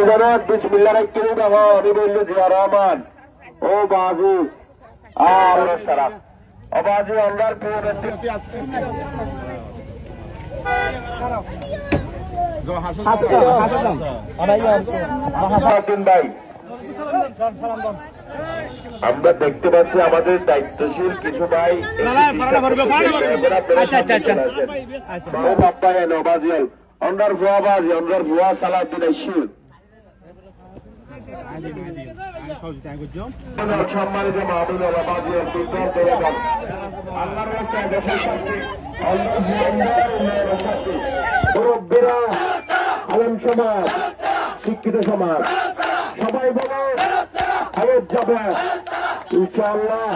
মুজারত বিসমিল্লাহ রাখতে বাবা আমি বলল জিয়া রহমান ও বাজু আর সারাফ। ও বাজু আল্লাহর প্রিয় ভাই আমরা দেখতে পাচ্ছি আমাদের দায়িত্বশীল কিছু ভাই। আচ্ছা, আচ্ছা, আচ্ছা। ও অবাজিয়াল অন্ডার ভুয়া বাজি অন্ডার ভুয়া সালাউদ্দিন মুরব্বীরা আলম সমাজ শিক্ষিত সমাজ সবাই বলো আয়োজ যাবে ইনশাআল্লাহ